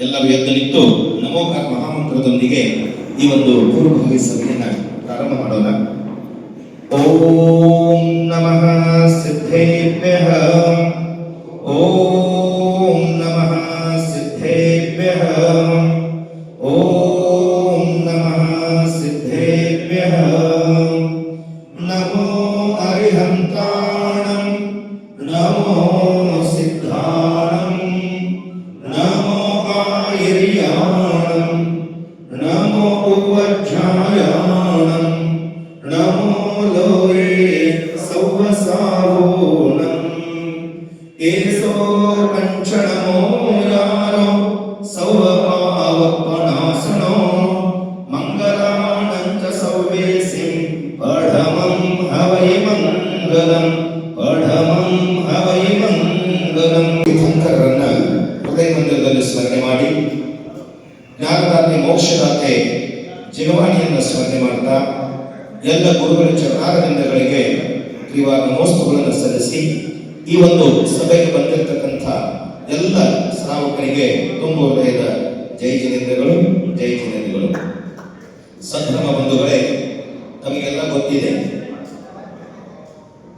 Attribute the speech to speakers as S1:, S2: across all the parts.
S1: ಎಲ್ಲರೂ ಎದ್ದು ನಿಂತು ಮಹಾಮಂತ್ರದೊಂದಿಗೆ ಈ ಒಂದು ಪೂರ್ವಭಾವಿ ಸಭೆಯನ್ನ ಪ್ರಾರಂಭ ಮಾಡೋಣ. ಓಂ ನಮಃ ಸಿದ್ಧೇಭ್ಯ. ಓಂ আমার ಜ್ಞಾನದಾತೆ ಮೋಕ್ಷದಾತೆ ಜಗವಾಣಿಯನ್ನ ಸ್ಮರಣೆ ಮಾಡ್ತಾ ಎಲ್ಲ ಗುರುಗಳ ಚರಣಾರವಿಂದಗಳಿಗೆ ಇವಾಗ ನಮೋಸ್ತುಗಳನ್ನು ಸಲ್ಲಿಸಿ ಈ ಒಂದು ಸಭೆಗೆ ಬಂದಿರತಕ್ಕಂಥ ಎಲ್ಲ ಶ್ರಾವಕರಿಗೆ ತುಂಬ ಹೃದಯದ ಜೈ ಜಿನೇಂದ್ರಗಳು ಜೈ ಜಿನೇಂದ್ರಗಳು. ಸಂಭ್ರಮ ಬಂಧುಗಳೇ ತಮಗೆಲ್ಲ ಗೊತ್ತಿದೆ.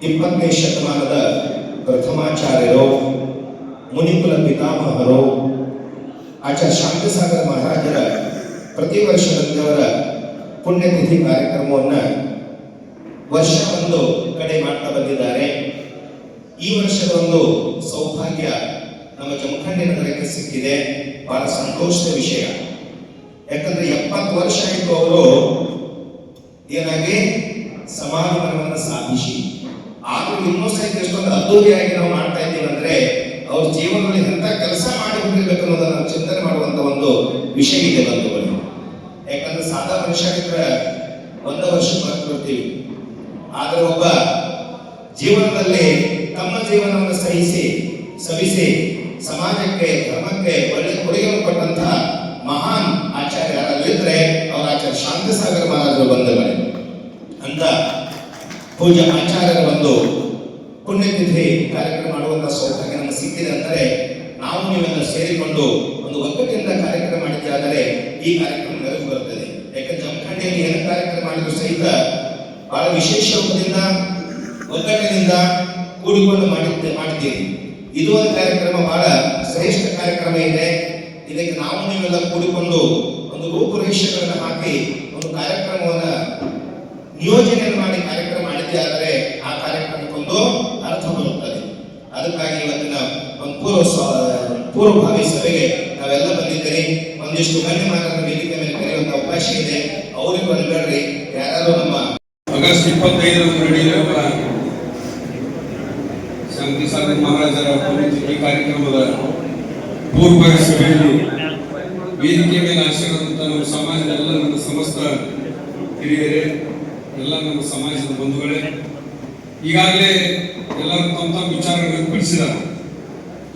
S1: ಇಪ್ಪತ್ತನೇ ಶತಮಾನದ ಪ್ರಥಮಾಚಾರ್ಯರು, ಮುನಿಕುಲ ಪಿತಾಮಹರು ಆಚಾರ್ಯ ಶಾಂತಸಾಗರ ಮಹಾರಾಜರ ಪ್ರತಿ ವರ್ಷದವರ ಪುಣ್ಯತಿಥಿ ಕಾರ್ಯಕ್ರಮವನ್ನು ವರ್ಷ ಕಡೆ ಮಾಡ್ತಾ ಬಂದಿದ್ದಾರೆ. ಈ ವರ್ಷದ ಒಂದು ಸೌಭಾಗ್ಯ ನಮ್ಮ ಜಮಖಂಡಿ ನಗರಕ್ಕೆ ಸಿಕ್ಕಿದೆ. ಬಹಳ ಸಂತೋಷದ ವಿಷಯ. ಯಾಕಂದ್ರೆ ಎಪ್ಪತ್ತು ವರ್ಷ ಇತ್ತು ಅವರು ಏನಾಗಿ ಮರಣವನ್ನು ಸಾಧಿಸಿ. ಆದ್ರೂ ಇನ್ನೂ ಸಹಿತ ಎಷ್ಟೊಂದು ಅದ್ದೂರಿಯಾಗಿ ನಾವು ಮಾಡ್ತಾ ಇದ್ದೀವಿ ಅಂದ್ರೆ ಅವ್ರ ಜೀವನದಲ್ಲಿ ಎಂತ ಕೆಲಸ ಮಾಡಿ ಹೋಗಿರ್ಬೇಕು ಅನ್ನೋದನ್ನ ಚಿಂತನೆ ಮಾಡುವಂತ ಒಂದು ವಿಷಯ ಇದೆ ಬಂಧುಗಳು ಯಾಕಂದ್ರೆ ಸಾಧಾ ಮನುಷ್ಯ ಆಗಿದ್ರೆ ಒಂದ ವರ್ಷ ಬರ್ತೀವಿ ಆದ್ರೆ ಒಬ್ಬ ಜೀವನದಲ್ಲಿ ತಮ್ಮ ಜೀವನವನ್ನು ಸಹಿಸಿ, ಸವಿಸಿ, ಸಮಾಜಕ್ಕೆ, ಧರ್ಮಕ್ಕೆ ಒಳ್ಳೆ ಕೊಡುಗೆಯನ್ನು ಕೊಟ್ಟಂತಹ ಮಹಾನ್ ಆಚಾರ್ಯ ಯಾರಲ್ಲಿದ್ರೆ ಅವರ ಆಚಾರ್ಯ ಶಾಂತಸಾಗರ ಮಹಾರಾಜರು ಬಂದವರೇ ಅಂತ ಪೂಜ್ಯ ಆಚಾರ್ಯರ ಒಂದು ಪುಣ್ಯತಿಥಿ ಕಾರ್ಯಕ್ರಮ ಮಾಡುವಂತಹ ಸೌಭಾಗ್ಯ ನಮಗೆ ಸಿಕ್ಕಿದೆ ಅಂದರೆ ನಾವು ನೀವೆಲ್ಲ ಸೇರಿಕೊಂಡು ಒಂದು ಒಗ್ಗಟ್ಟಿನಿಂದ ಕಾರ್ಯಕ್ರಮ ಮಾಡಿದ್ದೆ ಆದರೆ ಈ ಕಾರ್ಯಕ್ರಮ ನೆರವು ಬರುತ್ತದೆ ಯಾಕಂದ್ರೆ ಜಮಖಂಡಿಯಲ್ಲಿ ಏನು ಕಾರ್ಯಕ್ರಮ ಮಾಡಿದ್ರು ಸಹಿತ ಬಹಳ ವಿಶೇಷ ರೂಪದಿಂದ, ಒಗ್ಗಟ್ಟಿನಿಂದ ಕೂಡಿಕೊಂಡು ಮಾಡಿದ್ದೆ ಮಾಡಿದ್ದೀರಿ. ಇದು ಒಂದು ಕಾರ್ಯಕ್ರಮ, ಬಹಳ ಶ್ರೇಷ್ಠ ಕಾರ್ಯಕ್ರಮ ಇದೆ. ಇದಕ್ಕೆ ನಾವು ನೀವೆಲ್ಲ ಕೂಡಿಕೊಂಡು ಒಂದು ರೂಪುರೇಷೆಗಳನ್ನು ಹಾಕಿ ಒಂದು ಕಾರ್ಯಕ್ರಮವನ್ನು ನಿಯೋಜನೆಯನ್ನು ಮಾಡಿ ಕಾರ್ಯಕ್ರಮ ಮಾಡಿದ್ದೆ ಆದರೆ ಆ ಕಾರ್ಯಕ್ರಮಕ್ಕೊಂದು ಅರ್ಥ ಬರುತ್ತದೆ ಅದಕ್ಕಾಗಿ ಇವತ್ತಿನ ಪೂರ್ವ ಪೂರ್ವಭಾವಿ ಸಭೆಗೆ ನಾವೆಲ್ಲ ಬಂದಿದ್ದೀರಿ. ಒಂದಿಷ್ಟು ಗಣ್ಯಮಾನರ ವೇದಿಕೆ ಮೇಲೆ ಕರೆಯುವಂತ ಅವಕಾಶ ಇದೆ. ಅವರಿಗೂ ಅನ್ಬೇಡ್ರಿ. ಯಾರು ನಮ್ಮ
S2: ಆಗಸ್ಟ್ ಇಪ್ಪತ್ತೈದರಂದು ಶಾಂತಿ ಸಾಗರ್ ಮಹಾರಾಜರ ಈ ಕಾರ್ಯಕ್ರಮದ ಪೂರ್ವ ಸಭೆಯಲ್ಲಿ ವೇದಿಕೆ ಮೇಲೆ ಆಶೀರ್ವಾದಂತ ನಮ್ಮ ಸಮಾಜದ ಎಲ್ಲ ನನ್ನ ಸಮಸ್ತ ಹಿರಿಯರೇ, ಎಲ್ಲ ನಮ್ಮ ಸಮಾಜದ ಬಂಧುಗಳೇ ಈಗಾಗಲೇ ಎಲ್ಲರೂ ತಮ್ಮ ತಮ್ಮ ವಿಚಾರಗಳನ್ನು ಬಿಡಿಸಿದ್ದಾರೆ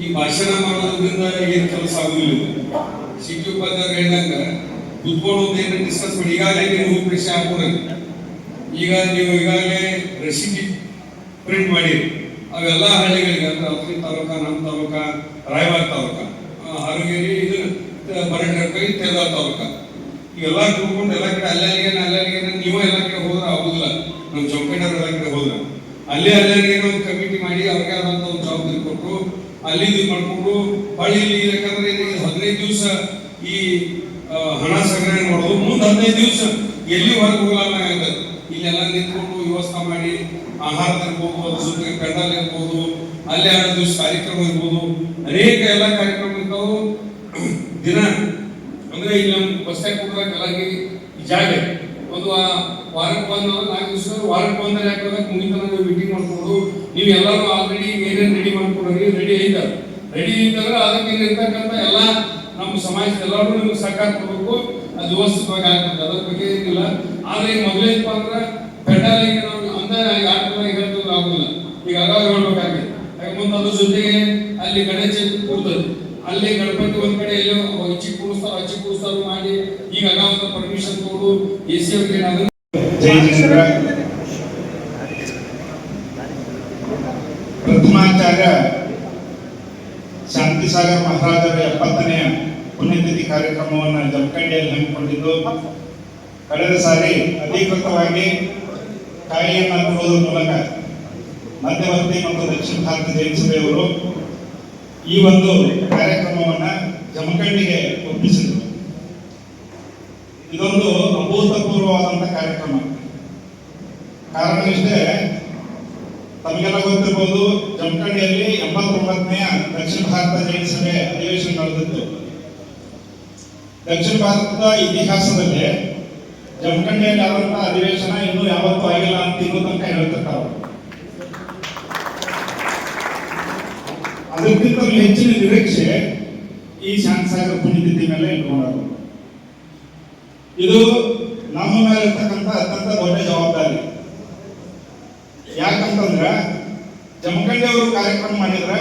S2: ಈ ಭಾಷಣ ಮಾಡೋದ್ರಿಂದ ಏನು ಕೆಲಸ ಆಗುದಿಲ್ಲ. ಸಿಟಿ ಉಪಾಧ್ಯಾಯರು ಹೇಳಿದಂಗ ಕುತ್ಕೊಂಡು ಏನು ಡಿಸ್ಕಸ್ ಮಾಡಿ. ಈಗಾಗಲೇ ನೀವು ಪ್ರಶ್ನೆ ಹಾಕೊಡಿ ಈಗ ನೀವು ಈಗಾಗಲೇ ರೆಸಿಪಿ ಪ್ರಿಂಟ್ ಮಾಡಿ ಅವೆಲ್ಲ ಹಳ್ಳಿಗಳಿಗೆ ಅಂದ್ರೆ ತಾಲೂಕ ನಮ್ಮ ತಾಲೂಕ, ರಾಯಬಾಗ್ ತಾಲೂಕ ಹರಗೇರಿ, ಇದು ಬರಟಕೈ ತೆಲಗಾವ್ ತಾಲೂಕ. ಇವೆಲ್ಲ ಕೂತ್ಕೊಂಡು ಎಲ್ಲ ಕಡೆ ಅಲ್ಲಲ್ಲಿಗೆ ಅಲ್ಲಲ್ಲಿಗೆ ನೀವು ಎಲ್ಲ ಕಡೆ ಹೋದ್ರೆ ಆಗುದಿಲ್ಲ. ನಮ್ಮ ಚೌಕಣ್ಣರು ಎಲ್ಲ ಕಡೆ ಹೋದ್ರೆ. ಅಲ್ಲೇ ಅಲ್ಲೇ ಒಂದು ಕಮಿಟಿ ಮಾಡಿ ಅವ್ರಿಗೆ ಆದಂತ ಒಂದು ಜವಾಬ್ದಾರಿ ಕೊಟ್ಟು ಅಲ್ಲಿ ಇದು ಮಾಡ್ಕೊಂಡು ಯಾಕಂದ್ರೆ ಹದಿನೈದು ದಿವಸ ಈ ಹಣ ಸಂಗ್ರಹಣೆ ಮಾಡೋದು ಮುಂದೆ ಹದಿನೈದು ದಿವಸ ಎಲ್ಲಿ ಹೊರಗೆ ಹೋಗಲ್ಲ ಇಲ್ಲೆಲ್ಲ ನಿಂತ್ಕೊಂಡು ವ್ಯವಸ್ಥೆ ಮಾಡಿ ಆಹಾರ ತಿನ್ಬೋದು ಅದ್ರ ಜೊತೆಗೆ ಪೆಂಡಲ್ ಇರ್ಬೋದು, ಅಲ್ಲೇ ಎರಡು ದಿವಸ ಕಾರ್ಯಕ್ರಮ ಇರ್ಬೋದು. ಅನೇಕ ಎಲ್ಲ ಕಾರ್ಯಕ್ರಮ ಇರ್ತಾವು. ದಿನ ಅಂದ್ರೆ ಇಲ್ಲಿ ನಮ್ಮ ಬಸ್ ಕೂಡ ಕಲಾಗಿ ಜಾಗ. ಒಂದು ವಾರಕ್ಕೆ ಒಂದು ನಾಲ್ಕು ದಿವಸ ವಾರಕ್ಕೆ ಬಂದರೆ ಯಾಕಂದ್ರೆ ಕುಣಿತನ ನೀವು ಮೀಟಿಂಗ್ ಮಾಡ್ಕೊಂಡು ನೀವು ಎಲ್ಲರೂ ಆಲ್ರೆಡಿ ಏನೇನು ರೆಡಿ ಮಾಡ್ಕೊಂಡ್ರಿ ರೆಡಿ ಐತ ರೆಡಿ ಐತಂದ್ರೆ ಅದಕ್ಕೆ ಇರ್ತಕ್ಕಂಥ ಎಲ್ಲ ನಮ್ಮ ಸಮಾಜದ ಎಲ್ಲರೂ ನಿಮ್ಗೆ ಸಹಕಾರ ಕೊಡಬೇಕು. ಅದು ವ್ಯವಸ್ಥಿತವಾಗಿ ಆಗ್ತದೆ ಅದ್ರ ಬಗ್ಗೆ ಏನಿಲ್ಲ. ಆದ್ರೆ ಈಗ ಮೊದಲೇನಪ್ಪ ಅಂದ್ರೆ ಪೆಂಡಾಲಿಗೆ ನಾವು ಅಂದ ಆಟದಾಗ ಹೇಳ್ತದೆ ಆಗುದಿಲ್ಲ. ಈಗ ಅಗಾಗ ಯಾಕೆ ಮುಂದೆ ಅದ್ರ ಜೊತೆಗೆ ಅಲ್ಲಿ ಗಣೇಶ ಕೂರ್ತದೆ. ಅಲ್ಲಿ ಗಣಪತಿ ಒಂದ್ ಕಡೆ ಎಲ್ಲೋ ಹಚ್ಚಿ ಕೂಡಿಸ್ತಾರ ಹಚ್ಚಿ ಕೂಡಿಸ್ತಾರ ಮಾಡಿ ಈಗ ಅಗಾವ ಪರ್ಮಿಷನ್ ಕೊಡು, ಎ ಸಿ ಅವ್ರಿಗೆ ಅದನ್ನ
S1: ಜೈ ಜಿನೇಂದ್ರ ಪ್ರಥಮಾಚಾರ್ಯ ಶಾಂತಿಸಾಗರ್ ಮಹಾರಾಜರ ಎಪ್ಪತ್ತನೆಯ ಪುಣ್ಯತಿಥಿ
S3: ಕಾರ್ಯಕ್ರಮವನ್ನು ಜಮಖಂಡಿಯಲ್ಲಿ ಹಮ್ಮಿಕೊಂಡಿದ್ದು, ಕಳೆದ ಸಾರಿ ಅಧಿಕೃತವಾಗಿ ಕಾಯಿಯನ್ನು ಕೊಡುವುದರ ಮೂಲಕ ಮಧ್ಯವರ್ತಿ ಮತ್ತು ದಕ್ಷಿಣ ಭಾರತ ಜೈನ ಈ ಒಂದು ಕಾರ್ಯಕ್ರಮವನ್ನ ಜಮಖಂಡಿಗೆ ಒಪ್ಪಿಸಿದರು. ಇದೊಂದು ಅಭೂತಪೂರ್ವವಾದಂಥ ಕಾರ್ಯಕ್ರಮ. ಕಾರಣ ಇಷ್ಟೇ, ತಮಗೆಲ್ಲ ಗೊತ್ತಿರ್ಬೋದು, ಜಮಖಂಡಿಯಲ್ಲಿ ಎಂಬತ್ತೊಂಬತ್ತನೆಯ ದಕ್ಷಿಣ ಭಾರತ ಜೈನ ಸಭೆ ಅಧಿವೇಶನ ನಡೆದಿತ್ತು. ದಕ್ಷಿಣ ಭಾರತದ ಇತಿಹಾಸದಲ್ಲಿ ಜಮಖಂಡಿಯಲ್ಲಿ ಆದಂತಹ ಅಧಿವೇಶನ ಇನ್ನೂ ಯಾವತ್ತೂ ಆಗಿಲ್ಲ ಅಂತ ಇನ್ನೂ ತನಕ ಹೇಳ್ತಿರ್ತಾರೆ ಅದಕ್ಕಿಂತ ಹೆಚ್ಚಿನ ನಿರೀಕ್ಷೆ ಈ ಶಾಂತಸಾಗರ ಪುಣ್ಯತಿಥಿ ಮೇಲೆ ಇಟ್ಕೊಂಡರು ಇದು ನಮ್ಮ ಮೇಲೆ ಇರ್ತಕ್ಕಂಥ ಅತ್ಯಂತ ದೊಡ್ಡ ಜವಾಬ್ದಾರಿ. ಯಾಕಂತಂದ್ರ ಜಮಖಂಡಿ ಅವರು ಕಾರ್ಯಕ್ರಮ ಮಾಡಿದ್ರೆ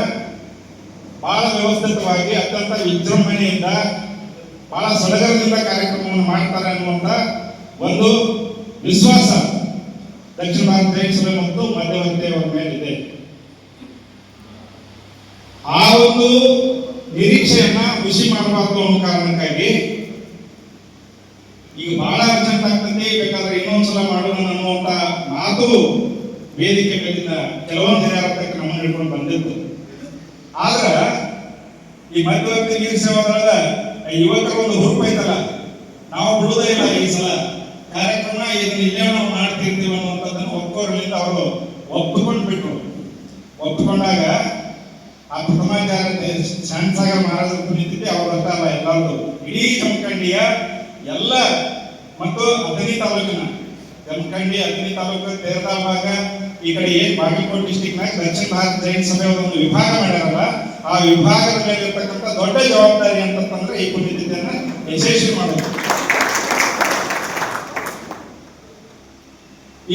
S3: ಬಹಳ ವ್ಯವಸ್ಥಿತವಾಗಿ ಅತ್ಯಂತ ವಿಜೃಂಭಣೆಯಿಂದ ಬಹಳ ಸಡಗರದಿಂದ ಕಾರ್ಯಕ್ರಮವನ್ನು ಮಾಡ್ತಾರೆ ಅನ್ನುವಂಥ ಒಂದು ವಿಶ್ವಾಸ ದಕ್ಷಿಣ ಭಾರತ ಸಭೆ ಮತ್ತು ಮಧ್ಯವರ್ತಿಯವರ ಮೇಲಿದೆ. ಆ ಒಂದು ನಿರೀಕ್ಷೆಯನ್ನ ಖುಷಿ ಮಾಡಬಾರ್ದು ಅನ್ನೋ ಕಾರಣಕ್ಕಾಗಿ ಈಗ ಬಹಳ ಅರ್ಜೆಂಟ್ ಆಗ್ತದೆ, ಬೇಕಾದ್ರೆ ಇನ್ನೊಂದ್ಸಲ ಮಾಡೋಣ ಅನ್ನುವಂತ ಮಾತು ವೇದಿಕೆ ಮೇಲಿನ ಕೆಲವೊಂದು ನಿರಾಕರಣೆ ಕ್ರಮ ಹಿಡ್ಕೊಂಡು ಬಂದಿತ್ತು ಆದ್ರ, ಈ ಮಧ್ಯವರ್ತಿ ನೀರು ಸೇವಾದೊಳಗ ಯುವಕರ ಒಂದು ಹುರುಪು ಐತಲ್ಲ, ನಾವು ಬಿಡುವುದೇ ಇಲ್ಲ ಈ ಸಲ. ಕಾರ್ಯಕ್ರಮ ಇದನ್ನ ಇಲ್ಲೇ ನಾವು ಮಾಡ್ತಿರ್ತೀವಿ ಅನ್ನುವಂಥದ್ದನ್ನು ಒಪ್ಪೋರ್ಲಿಂದ ಅವರು ಒಪ್ಪಿಕೊಂಡು ಬಿಟ್ಟರು ಒಪ್ಪಿಕೊಂಡಾಗ ಆ ಪ್ರಥಮಾಚಾರ್ಯ ಶಾಂತಸಾಗರ ಮಹಾರಾಜ ನಿಂತಿದ್ದೆ, ಅವ್ರ ಅಲ್ಲ ಎಲ್ಲರದು. ಇಡೀ ಜಮಖಂಡಿಯ ಎಲ್ಲ ಮತ್ತು ಅಥಣಿ ತಾಲೂಕಿನ ಜಮಖಂಡಿ, ಅಥಣಿ ತಾಲೂಕು ತೇರದಾಳ ಭಾಗ ಈ ಕಡೆ ಏನ್ ಬಾಗಲಕೋಟೆ ಡಿಸ್ಟಿಕ್ನಾಗ ದಕ್ಷಿಣ ಭಾರತ ಜೈನ್ ಸಭೆ ಒಂದು ವಿಭಾಗ ಮಾಡ್ಯಾರಲ್ಲ, ಆ ವಿಭಾಗದ ಮೇಲೆ ಇರ್ತಕ್ಕಂಥ ದೊಡ್ಡ ಜವಾಬ್ದಾರಿ ಅಂತಂದ್ರೆ ಈ ಪುಣ್ಯತಿಥಿಯನ್ನ ಯಶಸ್ವಿ ಮಾಡೋದು.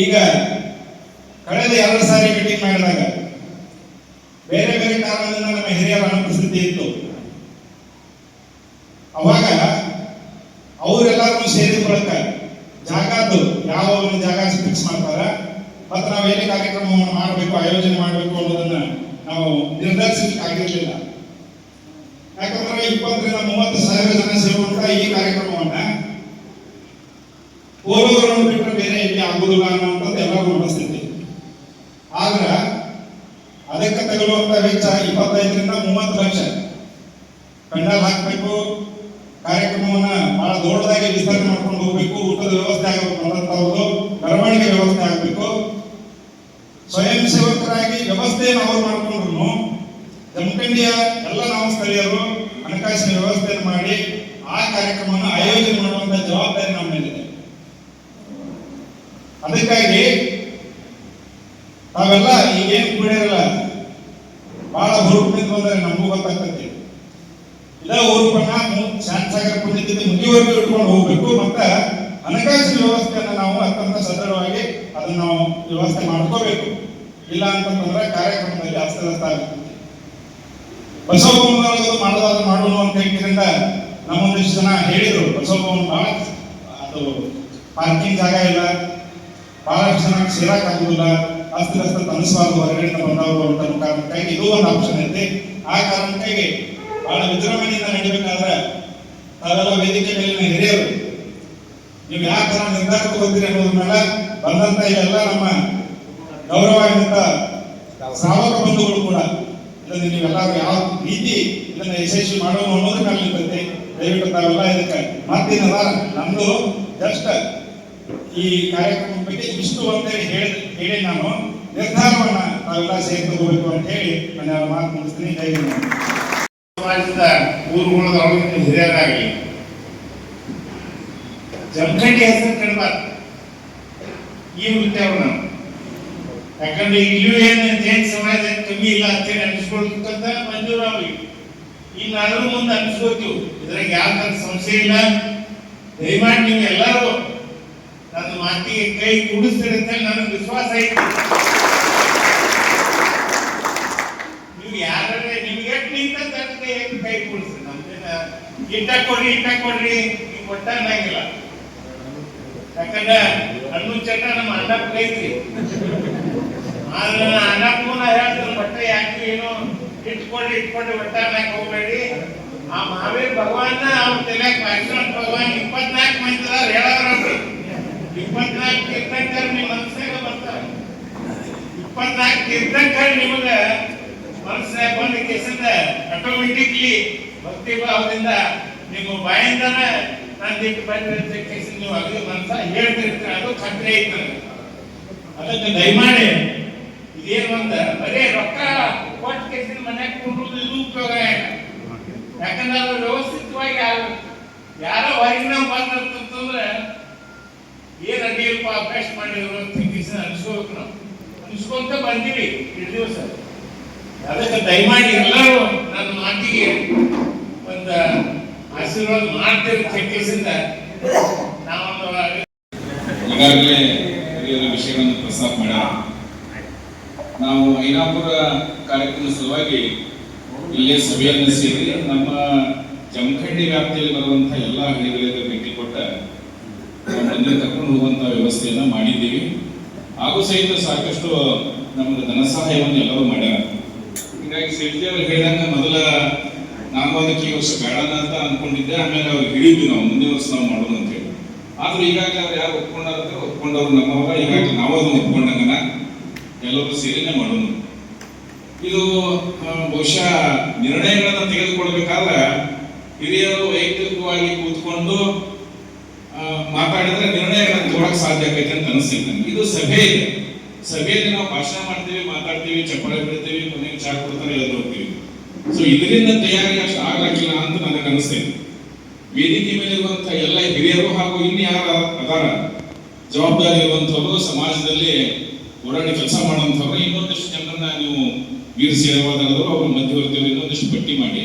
S3: ಈಗ ಕಳೆದ ಎರಡು ಸಾರಿ ಮೀಟಿಂಗ್ ಮಾಡಿದಾಗ ಬೇರೆ ಬೇರೆ ಕಾರಣದಿಂದ ನಮ್ಮ ಹಿರಿಯರ ಅನುಪಸ್ಥಿತಿ ಇತ್ತು. ಅವಾಗ ಅವರೆಲ್ಲರೂ ಸೇರಿದ ಬಳಕ ಜಾಗದ್ದು ಯಾವ ಜಾಗ ಫಿಕ್ಸ್ ಮಾಡ್ತಾರ ಮತ್ತು ನಾವು ಏನೇ ಕಾರ್ಯಕ್ರಮವನ್ನು ಮಾಡಬೇಕು, ಆಯೋಜನೆ ಮಾಡಬೇಕು ಅನ್ನೋದನ್ನ ನಾವು ನಿರ್ಧರಿಸಲಿಕ್ಕೆ ಆಗಿರಲಿಲ್ಲ ಯಾಕಂದ್ರೆ ಇಪ್ಪತ್ತರಿಂದ ಮೂವತ್ತು ಸಾವಿರ ಜನ ಸೇರುವಂತ ಈ ಕಾರ್ಯಕ್ರಮವನ್ನ ಓದೋದ್ರನ್ನು ಬಿಟ್ಟರೆ ಬೇರೆ ಎಲ್ಲಿ ಆಗುದಿಲ್ಲ ಅನ್ನುವಂಥದ್ದು ಎಲ್ಲರೂ ಅನಿಸ್ತೈತಿ. ಆದ್ರ ಅದಕ್ಕೆ ತಗಲುವಂತ ವೆಚ್ಚ ಇಪ್ಪತ್ತೈದರಿಂದ ಮೂವತ್ತು ಲಕ್ಷ. ಪೆಂಡಲ್ ಹಾಕಬೇಕು, ಕಾರ್ಯಕ್ರಮವನ್ನ ಬಹಳ ದೊಡ್ಡದಾಗಿ ವಿಸ್ತರಣೆ ಮಾಡ್ಕೊಂಡು ಹೋಗ್ಬೇಕು, ಊಟದ ವ್ಯವಸ್ಥೆ ಆಗಬೇಕು ಅನ್ನೋದು ಬರವಣಿಗೆ ವ್ಯವಸ್ಥೆ ಆಗಬೇಕು. ಸ್ವಯಂ ಸೇವಕರಾಗಿ ವ್ಯವಸ್ಥೆಯನ್ನು ಅವರು ಮಾಡ್ಕೊಂಡ್ರು. ಜಮಖಂಡಿಯ ಎಲ್ಲ ನಾವು ಸ್ಥಳೀಯರು ಹಣಕಾಸಿನ ವ್ಯವಸ್ಥೆಯನ್ನು ಮಾಡಿ ಆ ಕಾರ್ಯಕ್ರಮವನ್ನು ಆಯೋಜನೆ ಮಾಡುವಂತ ಜವಾಬ್ದಾರಿ ನಮ್ಮ ಮೇಲಿದೆ. ಅದಕ್ಕಾಗಿ ತಾವೆಲ್ಲ ಈಗೇನು ಕೂಡಿರಲ್ಲ. ಬಹಳ ಹುರುಪಿನಿಂದ ಬಂದರೆ ನಮಗೂ ಗೊತ್ತಾಗ್ತೈತಿ ಇದ ಹುರುಪನ್ನ ಶಾಂತಸಾಗರ ಪುಣ್ಯತಿಥಿ ಮುಗಿವರೆಗೂ ಇಟ್ಕೊಂಡು ಹೋಗ್ಬೇಕು. ಮತ್ತ ಹಣಕಾಸಿನ ವ್ಯವಸ್ಥೆಯನ್ನು ನಾವು ಅತ್ಯಂತ ಸದೃಢವಾಗಿ ಅದನ್ನು ನಾವು ವ್ಯವಸ್ಥೆ ಮಾಡ್ಕೋಬೇಕು. ಇಲ್ಲ ಅಂತಂದ್ರೆ ಕಾರ್ಯಕ್ರಮದಲ್ಲಿ ಅಸ್ತವ್ಯಸ್ತ ಆಗುತ್ತೆ. ಬಸವಭವನದೊಳಗೆ ಮಾಡೋದಾದ್ರೆ ಮಾಡೋಣ ಅಂತ ಹೇಳಿದ್ರಿಂದ ನಮ್ಮೊಂದಿಷ್ಟು ಜನ ಹೇಳಿದ್ರು ಬಸವಭವನ ಅದು ಪಾರ್ಕಿಂಗ್ ಜಾಗ ಇಲ್ಲ, ಬಹಳಷ್ಟು ಜನ ಸೇರಕ್ ಆಗುದಿಲ್ಲ ಅಸ್ತವ್ಯಸ್ತ ತನಿಸಬಾರದು, ಹೊರಗಡೆಯಿಂದ ಬಂದವರು ಅಂತ ಕಾರಣಕ್ಕಾಗಿ ಇದು ಒಂದು ಆಪ್ಷನ್ ಐತಿ. ಆ ಕಾರಣಕ್ಕಾಗಿ ಬಹಳ ವಿಜೃಂಭಣೆಯಿಂದ ನಡಿಬೇಕಾದ್ರೆ ತಾವೆಲ್ಲ ವೇದಿಕೆ ಮೇಲಿನ ಹಿರಿಯರು ನೀವು ಯಾವ ತರ ನಿರ್ಧಾರ ತಗೋತೀರಿ ಮೇಲೆ ಬಂದಂತ ಇವೆಲ್ಲ ನಮ್ಮ ಗೌರವಾನ್ವಿತ ಶ್ರಾವಕ ಬಂಧುಗಳು ಕೂಡ. ಇದನ್ನ ನೀವೆಲ್ಲರೂ ಯಾವ ರೀತಿ ಇದನ್ನ ಯಶಸ್ವಿ ಮಾಡೋದು ಅನ್ನೋದ್ರ ಮೇಲೆ ನಿಂತೈತಿ ದಯವಿಟ್ಟು ತಾವೆಲ್ಲ ಇದಕ್ಕೆ ಮತ್ತೇನದ ನಮ್ದು ಜಸ್ಟ್ ಈ ಕಾರ್ಯಕ್ರಮದ ಬಗ್ಗೆ ಇಷ್ಟು ಅಂತ ಹೇಳಿ ಹೇಳಿ ನಾನು ನಿರ್ಧಾರವನ್ನ ತಾವೆಲ್ಲ ಸೇರಿ ತಗೋಬೇಕು ಅಂತ ಹೇಳಿ ನನ್ನ ಮಾತು ಮುಗಿಸ್ತೀನಿ.
S4: ಊರುಗಳದ ಒಳಗಿನ ಹಿರಿಯರಾಗಲಿ. ಜಮಖಂಡಿ ಹೆಸರು ಕಡಬಾರ್ದು ಈ ವೃತ್ತಿಯವರು ನಾವು ಯಾಕಂದ್ರೆ ಇಲ್ಲೂ ಏನು ಜೈನ್ ಸಮಾಜ ಏನ್ ಕಮ್ಮಿ ಇಲ್ಲ ಅಂತೇಳಿ ಅನಿಸ್ಕೊಳ್ತಕ್ಕಂಥ ಮಂಜೂರ ಅವ್ರಿಗೆ. ನಾನು ಮುಂದೆ ಅನಿಸ್ಬೋದು ಇದ್ರಾಗ ಯಾವ ಸಮಸ್ಯೆ ಇಲ್ಲ. ದಯಮಾಡಿ ನೀವು ಎಲ್ಲರೂ ನನ್ನ ಮಾತಿಗೆ ಕೈ ಕೂಡಿಸ್ತೀರಿ ಅಂತ ನನಗೆ ವಿಶ್ವಾಸ ಐತಿ ನೀವು ಯಾರೇ ನಿಮ್ಗೆ ನಿಂತ ಕೈ ಕೂಡಿಸ್ರಿ ನಮ್ದೇನ, ಇಟ್ಟ ಕೊಡ್ರಿ ಇಟ್ಟ ಕೊಡ್ರಿ, ನೀವು ಒಟ್ಟ ಅನ್ನಂಗಿಲ್ಲ. ಯಾಕಂದ್ರೆ ಹಣ್ಣು ಚಟ ನಮ್ಮ ಅಣ್ಣಪ್ಪ ಐತಿ ಆದ್ರೆ ನಾ ಅನ್ನಪೂರ್ಣ ಬಟ್ಟೆ ಯಾಕೆ ಏನು ಇಟ್ಕೊಂಡು ಇಟ್ಕೊಂಡು ಒಟ್ಟ ಅನ್ನಕ್ ಹೋಗ್ಬೇಡಿ. ಆ ಮಹಾವೀರ್ ಭಗವಾನ್ ಅವ್ರ ತಲೆಯಾಗ ಪಾಕಿಸ್ತಾನ ಭಗವಾನ್ ಇಪ್ಪತ್ನಾಲ್ಕು ಮಂದಿ ಅದಾರ, ಹೇಳೋರು ಇಪ್ಪತ್ನಾಲ್ಕು ತೀರ್ಥಂಕರ್ ನಿಮ್ಮ ಮನಸ್ಸಿನಾಗ ಬರ್ತಾರ. ಇಪ್ಪತ್ನಾಲ್ಕು ತೀರ್ಥಂಕರ್ ನಿಮಗ ಮನಸ್ಸಾಗ ಬಂದ ಕೇಸಿಂದ ಆಟೋಮೆಟಿಕ್ಲಿ ಭಕ್ತಿ ಭಾವದಿಂದ ನಿಮ್ಮ ಬಾಯಿಂದನ ನಾನು ದಿಟ್ಟು ಬಂದ್ರೆ ಅಂತ ಕೇಸಿಂದ. ನೀವು ಅದು ಮನಸ್ಸ ಹೇಳ್ತಿರ್ತೀರ, ಅದು ಖಾತ್ರಿ ಐತೆ. ಅದಕ್ಕೆ ದಯಮಾಡಿ, ಇದೇನು ಒಂದ ಬರೇ ರೊಕ್ಕ ಕೊಟ್ಟು ಕೇಸಿನ ಮನ್ಯಾಗ ಕುಂಡ್ರುದು ಇದು ಉಪಯೋಗ ಯಾಕಂದ್ರೆ ಅದು ವ್ಯವಸ್ಥಿತವಾಗಿ ಯಾರೋ ಹೊರಗಿನ ಬಂದಿರ್ತಂತಂದ್ರೆ ಏನ್ ಅಡಿಯಪ್ಪ ಅಭ್ಯಾಸ ಮಾಡಿದ್ರು ಅಂತ ಕೇಸಿನ ಅನ್ಸ್ಕೋಬೇಕು ನಾವು. ಅನ್ಸ್ಕೊಂತ ಬಂದಿವಿ ಎರಡು ದಿವಸ. ಅದಕ್ಕೆ ದಯಮಾಡಿ ಎಲ್ಲರೂ ನನ್ನ ಮಾತಿಗೆ ಒಂದು ಆಶೀರ್ವಾದ ಮಾಡ್ತಿರೋ ಕೇಸಿಂದ ನಾವೊಂದು
S5: ಈಗಾಗಲೇ ಹಿರಿಯರ ವಿಷಯಗಳನ್ನು ಪ್ರಸ್ತಾಪ ಮಾಡ್ಯಾರ ನಾವು ಐನಾಪುರ ಕಾರ್ಯಕ್ರಮದ ಸಲುವಾಗಿ ಇಲ್ಲೇ ಸಭೆಯನ್ನು ಸೇರಿ ನಮ್ಮ ಜಮಖಂಡಿ ವ್ಯಾಪ್ತಿಯಲ್ಲಿ ಬರುವಂತಹ ಎಲ್ಲ ಹಳ್ಳಿಗಳಿಗೆ ಭೇಟಿ ಕೊಟ್ಟ ಮಂದಿರ ಕರ್ಕೊಂಡು ಹೋಗುವಂತ ವ್ಯವಸ್ಥೆಯನ್ನ ಮಾಡಿದ್ದೀವಿ. ಹಾಗೂ ಸಹಿತ ಸಾಕಷ್ಟು ನಮಗೆ ಧನ ಸಹಾಯವನ್ನು ಎಲ್ಲರೂ ಮಾಡ್ಯಾರ. ಹೀಗಾಗಿ ಶೆಟ್ಟಿ ಅವರು ಹೇಳಿದಂಗ ಮೊದಲ ನಾನು ಅದಕ್ಕೆ ವರ್ಷ ಬೇಡ ಅಂತ ಅನ್ಕೊಂಡಿದ್ದೆ, ಆಮೇಲೆ ಅವ್ರು ಹಿಡಿದ್ವಿ ನಾವು ಮುಂದಿನ ವರ್ಷ ನಾವು ಮಾಡೋಣ ಅಂತ ಹೇಳಿ. ಆದ್ರೂ ಈಗಾಗಲೇ ಅವ್ರು ಯಾರು ಒಪ್ಕೊಂಡಾರ ಒಪ್ಕೊಂಡವ್ರು ನಮ್ಮವಾಗ ಈಗಾಗಲೇ ನಾವು ಅದನ್ನ ಒಪ್ಕೊಂಡಂಗನ ಎಲ್ಲರೂ ಸೇರಿನೇ ಮಾಡೋಣ ಇದು ಬಹುಶಃ ನಿರ್ಣಯಗಳನ್ನ ತೆಗೆದುಕೊಳ್ಬೇಕಾದ್ರೆ ಹಿರಿಯರು ವೈಯಕ್ತಿಕವಾಗಿ ಕೂತ್ಕೊಂಡು ಮಾತಾಡಿದ್ರೆ ನಿರ್ಣಯಗಳನ್ನು ತಗೊಳಕ್ ಸಾಧ್ಯ ಆಗೈತೆ ಅಂತ ಅನಿಸ್ತೀನಿ ನನಗೆ ಇದು ಸಭೆ ಇದೆ. ಸಭೆಯಲ್ಲಿ ನಾವು ಭಾಷಣ ಮಾಡ್ತೀವಿ, ಮಾತಾಡ್ತೀವಿ, ಚಪ್ಪಾಳೆ ಬಿಡ್ತೀವಿ, ಕೊನೆಗೆ ಚಾಕ್ ಕೊಡ್ತಾರೆ ಎಲ್ಲ ಹೋಗ್ತೀವಿ. ಸೊ ಇದರಿಂದ ತಯಾರಿ ಅಷ್ಟು ಆಗಲಿಲ್ಲ ಅಂತ ನನಗೆ ಅನಿಸ್ತೈತೆ ವೇದಿಕೆ ಮೇಲೆ ಇರುವಂತಹ ಎಲ್ಲ ಹಿರಿಯರು ಹಾಗೂ ಇನ್ಯಾರ ಯಾರು ಅದಾರ ಜವಾಬ್ದಾರಿ ಇರುವಂತವರು ಸಮಾಜದಲ್ಲಿ ಹೋರಾಡಿ ಕೆಲಸ ಮಾಡುವಂತವ್ರು, ಇನ್ನೊಂದಿಷ್ಟು ಜನರನ್ನ ನೀವು ವೀರ ಸೇವಾದವರು ಅವರು ಮಧ್ಯವರ್ತಿಯವರು ಇನ್ನೊಂದಿಷ್ಟು ಪಟ್ಟಿ ಮಾಡಿ.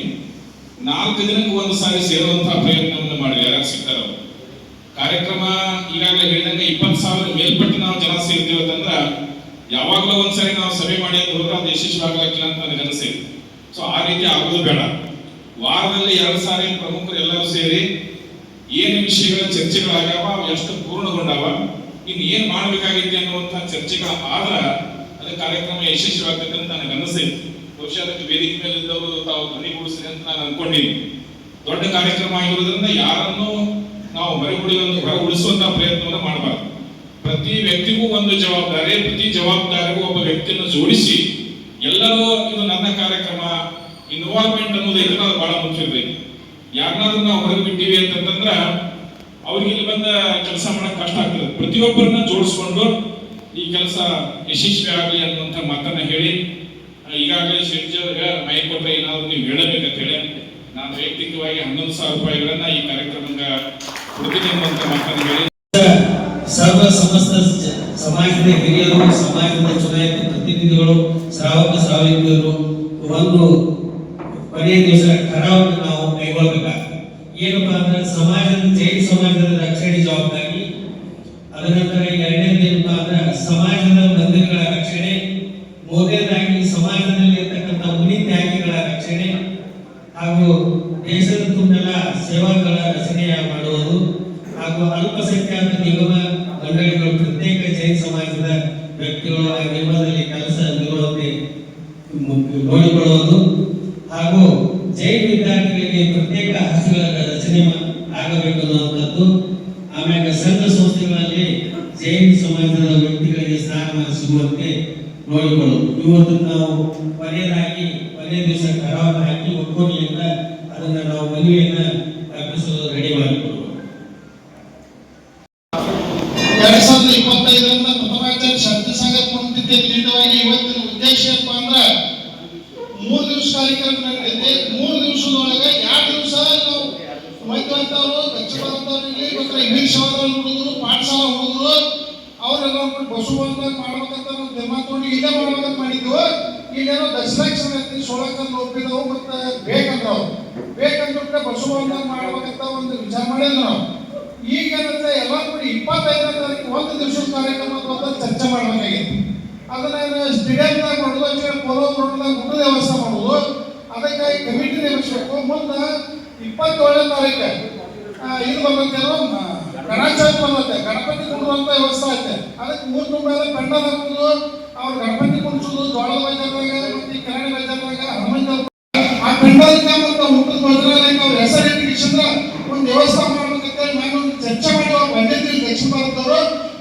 S5: ನಾಲ್ಕು ದಿನಕ್ಕೆ ಒಂದು ಸಾರಿ ಸೇರುವಂತಹ ಪ್ರಯತ್ನವನ್ನು ಮಾಡಿ ಯಾರು ಸಿಗ್ತಾರ. ಕಾರ್ಯಕ್ರಮ ಈಗಾಗಲೇ ಹೇಳಿದಂಗೆ ಇಪ್ಪತ್ತು ಸಾವಿರ ಮೇಲ್ಪಟ್ಟು ನಾವು ಜನ ಸೇರ್ತೀವಿ ಅಂತಂದ್ರೆ, ಯಾವಾಗಲೂ ಒಂದ್ಸರಿ ನಾವು ಸಭೆ ಮಾಡಿ ಹೋದ್ರೆ ಅದು ಯಶಸ್ವಿ ಆಗಲಿಕ್ಕಿಲ್ಲ ಅಂತ ನನಗೆ ಅನಿಸಿದೆ ಸೊ ಆ ರೀತಿ ಆಗೋದು ಬೇಡ. ವಾರದಲ್ಲಿ ಎರಡು ಸಾರಿ ಪ್ರಮುಖರು ಎಲ್ಲರೂ ಸೇರಿ ಏನು ವಿಷಯಗಳ ಚರ್ಚೆಗಳಾಗ್ಯಾವ, ಅವು ಎಷ್ಟು ಪೂರ್ಣಗೊಂಡಾವ, ಇನ್ನು ಏನು ಮಾಡ್ಬೇಕಾಗೈತಿ ಅನ್ನುವಂಥ ಚರ್ಚೆಗಳ ಆದ್ರ ಅದು ಕಾರ್ಯಕ್ರಮ ಯಶಸ್ವಿ ಆಗ್ತೈತೆ ಅಂತ ನನಗೆ ಅನಿಸ್ತೈತಿ ಬಹುಶಃ ಅದಕ್ಕೆ ವೇದಿಕೆ ಮೇಲೆ ಇದ್ದವರು ತಾವು ಧ್ವನಿಗೂಡಿಸ್ರಿ ಅಂತ ನಾನು ಅನ್ಕೊಂಡಿನಿ ದೊಡ್ಡ ಕಾರ್ಯಕ್ರಮ ಆಗಿರೋದ್ರಿಂದ ಯಾರನ್ನು ನಾವು ಹೊರಗುಡಿಯುವಂತ ಹೊರಗುಡಿಸುವಂತ ಪ್ರಯತ್ನವನ್ನು ಮಾಡಬಾರ್ದು. ಪ್ರತಿ ವ್ಯಕ್ತಿಗೂ ಒಂದು ಜವಾಬ್ದಾರಿ, ಪ್ರತಿ ಜವಾಬ್ದಾರಿಗೂ ಒಬ್ಬ ವ್ಯಕ್ತಿಯನ್ನು ಜೋಡಿಸಿ ಎಲ್ಲರೂ ಇದು ನನ್ನ ಕಾರ್ಯಕ್ರಮ ಇನ್ವಾಲ್ವ್ಮೆಂಟ್ ಅನ್ನೋದು ಇದನ್ನ ಬಹಳ ಇರಬೇಕು. ಯಾರನ್ನಾದ್ರೂ ನಾವು ಹೊರಗೆ ಬಿಟ್ಟಿವಿ ಅಂತಂದ್ರ ಅವ್ರಿಗೆ ಇಲ್ಲಿ ಬಂದ ಕೆಲಸ ಮಾಡಕ್ ಕಷ್ಟ ಆಗ್ತದೆ. ಪ್ರತಿಯೊಬ್ಬರನ್ನ ಜೋಡಿಸ್ಕೊಂಡು ಈ ಕೆಲಸ ಯಶಸ್ವಿ ಆಗಲಿ ಅನ್ನುವಂಥ ಮಾತನ್ನ ಹೇಳಿ ಈಗಾಗಲೇ ಶೆಟ್ಟಿ ಅವ್ರಿಗೆ ಮೈ ಕೊಟ್ಟರೆ ಏನಾದ್ರು ನೀವು ಹೇಳಬೇಕಂತ ಹೇಳಿ, ನಾನು ವೈಯಕ್ತಿಕವಾಗಿ ಹನ್ನೊಂದು ಸಾವಿರ ರೂಪಾಯಿಗಳನ್ನ ಈ ಕಾರ್ಯಕ್ರಮಕ್ಕೆ ಕೊಡ್ತೀನಿ ಅನ್ನುವಂಥ ಮಾತನ್ನ ಹೇಳಿ.
S6: ಸರ್ವ ಸಮಸ್ತ ಸಮಾಜದ ಹಿರಿಯರು, ಸಮಾಜದ ಚುನಾಯಿತ ಪ್ರತಿನಿಧಿಗಳು, ಶ್ರಾವಕ ಶ್ರಾವಿಕರು ಒಂದು ಕೊನೆಯ ದಿವಸ ಕರಾವನ್ನು ನಾವು ಕೈಗೊಳ್ಳಬೇಕಾಗ್ತದೆ ಏನಪ್ಪಾ ಅಂದ್ರೆ ಸಮಾಜದ, ಜೈನ್ ಸಮಾಜದ ರಕ್ಷಣೆ ಜವಾಬ್ದಾರಿ. ಅದರ ನಂತರ ಎರಡನೇದು ಏನಪ್ಪಾ ಅಂದ್ರೆ ಸಮಾಜದ ಮಂದಿರಗಳ ರಕ್ಷಣೆ. ಮೂರನೇದಾಗಿ ಸಮಾಜದಲ್ಲಿ ಇರ್ತಕ್ಕಂಥ ಮುನಿ ತ್ಯಾಗಿಗಳ ರಕ್ಷಣೆ. ಹಾಗೂ ದೇಶದ ತುಂಬೆಲ್ಲ ಸೇವಾಗಳ ರಚನೆ ಮಾಡುವುದು. ಹಾಗೂ ಅಲ್ಪಸಂಖ್ಯಾತ ನಿಗಮ ಮಂಡಳಿಗಳು ಪ್ರತ್ಯೇಕ ಜೈನ ಸಮಾಜದ ವ್ಯಕ್ತಿಗಳು ಆ ನಿಗಮದಲ್ಲಿ ಕೆಲಸ ನಿರ್ವಹಣೆ ನೋಡಿಕೊಳ್ಳುವುದು. ಹಾಗೂ ಜೈನ್ ವಿದ್ಯಾರ್ಥಿಗಳಿಗೆ ಪ್ರತ್ಯೇಕ ಆಸ್ತಿಗಳ ರಚನೆ ಆಗಬೇಕು ಅನ್ನುವಂಥದ್ದು. ಆಮ್ಯಾಗ ಸಂಘ ಸಂಸ್ಥೆಗಳಲ್ಲಿ ಜೈನ್ ಸಮಾಜದ ವ್ಯಕ್ತಿಗಳಿಗೆ ಸ್ಥಾನಮಾನ ಸಿಗುವಂತೆ ನೋಡಿಕೊಳ್ಳೋದು. ಇವತ್ತು ನಾವು ಕೊನೆಯದಾಗಿ, ಕೊನೆಯ ದಿವಸ ಕರಾವನ್ನು ಹಾಕಿ ಒಕ್ಕೋಟಿಯಿಂದ ಅದನ್ನು ನಾವು ಮದುವೆಯನ್ನ ಅರ್ಪಿಸಲು ರೆಡಿ ಮಾಡಿಕೊಳ್ಳುವುದು
S7: ಎರಡ್ ಸಾವಿರದ ಇಪ್ಪತ್ತೈದರಿಂದ ಪ್ರಥಮಾಚಾರ್ಯ ಶಾಂತಿ ಸಂಘ ಕುಂತಿದ್ದೆ ವಿಧಿತವಾಗಿ ಇವತ್ತಿನ ಉದ್ದೇಶ ಏನಪ್ಪಾ ಅಂದ್ರೆ ಮೂರು ದಿವಸ ಕಾರ್ಯಕ್ರಮ ನಡೆದಿದೆ ಮೂರು ದಿವಸದೊಳಗೆ ಎರಡು ದಿವಸ ನಾವು ಮೈತ್ವಂತವ್ರು ದಕ್ಷಿಣ ಭಾರತದವ್ರು ಇಲ್ಲಿ ಮತ್ತೆ ಇಂಗ್ಲಿಷ್ ಅವರ ಹುಡುಗರು ಪಾಠಶಾಲಾ ಹುಡುಗರು ಅವರೆಲ್ಲ ಬಸವಂತ ಮಾಡ್ಬೇಕಂತ ನಾವು ಧರ್ಮಾತ್ಮಿ ಇಲ್ಲೇ ಮಾಡ್ಬೇಕಂತ ಮಾಡಿದ್ವು ಇಲ್ಲೇನೋ ದಶಲಕ್ಷಣ ಸೋಳಕಂದು ಒಪ್ಪಿದವು ಮತ್ತೆ ಬೇಕಂದ್ರವು ಬೇಕಂದ್ರೆ ಬಸವಂತ ಮಾಡ್ಬೇಕಂತ ಒಂದು ವಿಚಾರ ಮಾಡಿದ್ವಿ ನಾವು ಈಗ ಎಲ್ಲ ಕೂಡಿ ಇಪ್ಪತ್ತೈದನೇ ತಾರೀಕು ಒಂದು ದಿವಸದ ಕಾರ್ಯಕ್ರಮ ಚರ್ಚೆ ಮಾಡಬೇಕಾಗಿತ್ತು. ಅದನ್ನ ಸ್ಟೇಡಿಯಂದಾಗ ಮಾಡೋದು ಅಥವಾ ಪೋಲೋ ಗ್ರೌಂಡ್ದಾಗ ಊಟದ ವ್ಯವಸ್ಥೆ ಮಾಡೋದು. ಅದಕ್ಕಾಗಿ ಕಮಿಟಿ ನೇಮಿಸಬೇಕು. ಮುಂದೆ ಇಪ್ಪತ್ತೇಳನೇ ತಾರೀಕು ಇದು ಬಂದಂತೇನೋ ಗಣಾಚಾರ್ಯ ಬಂದತ್ತೆ ಗಣಪತಿ ಕುಂಡುವಂತ ವ್ಯವಸ್ಥೆ ಐತೆ. ಅದಕ್ಕೆ ಮೂರು ತುಂಬ ಪೆಂಡಲ್ ಹಾಕೋದು ಅವ್ರು ಗಣಪತಿ ಕುಣಿಸೋದು ಜೋಳದ ಬಜಾರ್ದಾಗ ಮತ್ತೆ ಈ ಕನ್ನಡ ಬಜಾರ್ದಾಗ ಹನುಮಂತ ಆ ಪೆಂಡಲ್ಗೆ ಮತ್ತು ಊಟದ ಹೆಸರು ಇಟ್ಕೊಂಡ್ರೆ ಒಂದು ವ್ಯವಸ್ಥೆ ಮಾಡ್ಬೇಕಂತ ನಾನು ಒಂದು ಚರ್ಚೆ ಮಾಡಿ ಅವ್ರು ಬಂದಿದ್ರಿ ದಕ್ಷಿಣ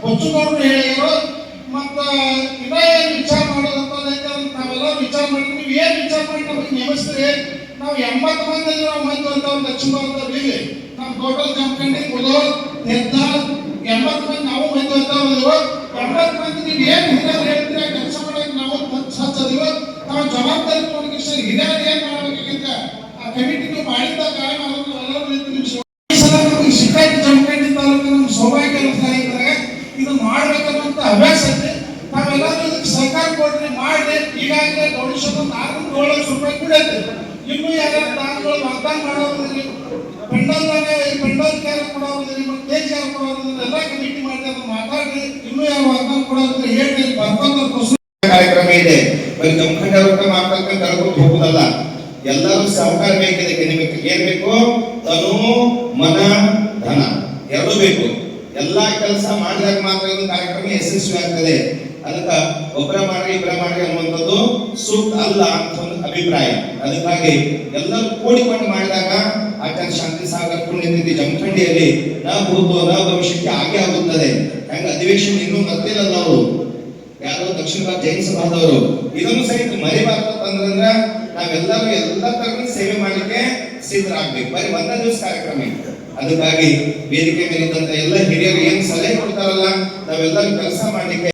S7: ಬಚ್ಚುಗೌಡರು ಹೇಳಿದ್ರು ಮತ್ತೆ ಏನ್ ವಿಚಾರ ಮಾಡೋದಂತ ಅಂತ ನಾವೆಲ್ಲ ವಿಚಾರ ಮಾಡಿ ನೀವು ಏನ್ ವಿಚಾರ ಮಾಡಿ ನಮಗೆ ನೇಮಿಸ್ತೀರಿ ನಾವು ಎಂಬತ್ತು ಮಂದಿ ನಾವು ಮಂದಿ ಅಂತ ಒಂದು ಭಾರತದಲ್ಲಿ ಇಲ್ಲಿ ನಮ್ಮ ಟೋಟಲ್ ಕಂಪ್ಲೇಂಟ್ ಕುದೋರ್ ತೆದ್ದ ಎಂಬತ್ತು ಮಂದಿ ನಾವು ಮಂದಿ ಅಂತವ್ರು ಎಂಬತ್ತು ಮಂದಿ ನೀವು ಏನು ಹಿರಿಯರು ಹೇಳ್ತೀರ? ಕೆಲಸ ಮಾಡಕ್ಕೆ ನಾವು ಹಚ್ಚದಿವ ನಾವು ಜವಾಬ್ದಾರಿ ತಗೊಂಡು ಹಿರಿಯರು ಏನ್ ಮಾಡಬೇಕಂತ ಆ ಕಮಿಟಿ ಕಾರಣ ಅದನ್ನು ಎಲ್ಲರೂ ಈ ಸಲ ನಮಗೆ ಶಿಕಾಯತ್ ಜಮಖಂಡಿ ತಾಲೂಕು ನಮ್ಮ ಸೌಭಾಗ್ಯ ಇದ್ದಾಗ ಇದು ಮಾಡ್ಬೇಕನ್ನುವಂತ ಹವ್ಯಾಸ ಐತೆ ನಾವೆಲ್ಲರೂ ಇದಕ್ಕೆ ಸಹಕಾರ ಕೊಡ್ರಿ ಮಾಡ್ರಿ ಈಗಾಗಲೇ ಗೌರೀಶ್ವರ ನಾಲ್ಕು ಏಳು ಲಕ್ಷ ರೂಪಾಯಿ ಕುಡಿಯತ್ತೆ ಮಾಡೋದ್ರಿ ಯಾರು ಕೊಡೋದ್ರಿ ಎಲ್ಲ ಕಮಿಟಿ ಮಾಡಿ ಅದನ್ನ ಮಾತಾಡ್ರಿ ಇನ್ನೂ ಯಾರು ವಾಗ್ದಾನ ಕೊಡೋದ್ರಿ ಹೇಳ್ರಿ
S1: ಕಾರ್ಯಕ್ರಮ ಇದೆ. ಬರೀ ನಮ್ಮ ಅವ್ರ ಮಾತಾಡ್ತಾ ಕರ್ಕೊಂಡು ಹೋಗುದಲ್ಲ. ಎಲ್ಲರೂ ಸಹಕಾರ ಬೇಕಿದೆ ನಿಮಗೆ ಏನ್ ಬೇಕು? ತನು ಮನ, ಧನ. ಎರಡು ಬೇಕು. ಎಲ್ಲಾ ಕೆಲಸ ಮಾಡಿದಾಗ ಮಾತ್ರ ಕಾರ್ಯಕ್ರಮ ಯಶಸ್ವಿ ಆಗ್ತದೆ ಅದಕ್ಕ ಒಬ್ಬರ ಮಾಡ್ರಿ ಇಬ್ಬರ ಮಾಡ್ರಿ ಅನ್ನುವಂಥದ್ದು ಸೂಕ್ತ ಅಲ್ಲ ಅಂತ ಒಂದು ಅಭಿಪ್ರಾಯ ಅದಕ್ಕಾಗಿ ಎಲ್ಲರೂ ಕೂಡಿಕೊಂಡು ಮಾಡಿದಾಗ ಆಚಾರ್ಯ ಶಾಂತಿ ಸಾಗರ್ ಪುಣ್ಯತಿಥಿ ಜಮಖಂಡಿಯಲ್ಲಿ ನ ಭೂತೋ ನ ಭವಿಷ್ಯಕ್ಕೆ ಆಗೇ ಆಗುತ್ತದೆ. ಹೆಂಗ ಅಧಿವೇಶನ ಇನ್ನೂ ಬರ್ತಿಲ್ಲಲ್ಲ ಅವರು. ಯಾರು ದಕ್ಷಿಣ ಭಾರತ ಜೈನ ಸಭಾದವರು. ಇದನ್ನು ಸಹಿತ ಮರಿಬಾರ್ದು ಅಂತಂದ್ರ ನಾವೆಲ್ಲರೂ ಎಲ್ಲ ತರದ ಸೇವೆ ಮಾಡಲಿಕ್ಕೆ ಸಿದ್ಧರಾಗ್ಬೇಕು. ಬರೀ ಒಂದೇ ದಿವಸ ಕಾರ್ಯಕ್ರಮ ಇತ್ತು ಅದಕ್ಕಾಗಿ ವೇದಿಕೆ ಮೇಲಿದ್ದಂತ ಎಲ್ಲ ಹಿರಿಯರು ಏನು ಸಲಹೆ ಕೊಡ್ತಾರಲ್ಲ, ನಾವೆಲ್ಲರೂ ಕೆಲಸ ಮಾಡ್ಲಿಕ್ಕೆ